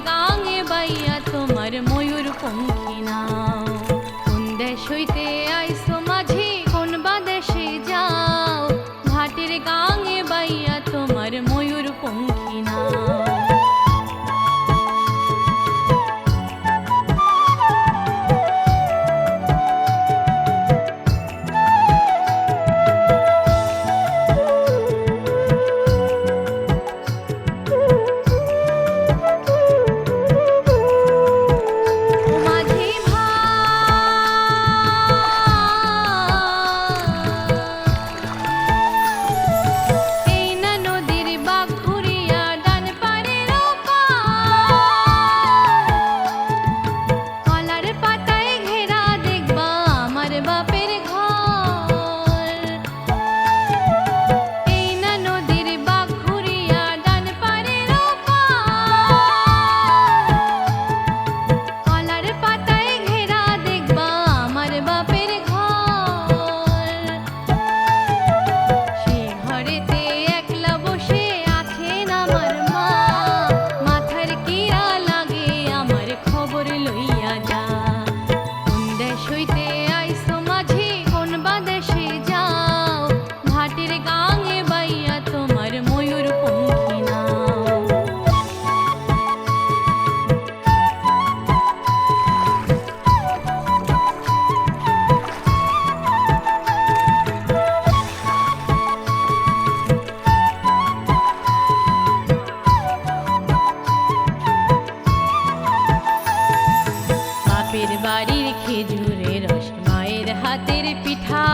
গাঙে বাইয়া তোমার ময়ূর পঙ্খী নাও কোন দেশ হইতে baby. বাপের বাড়ির খেজুরের রস মায়ের হাতের পিঠা।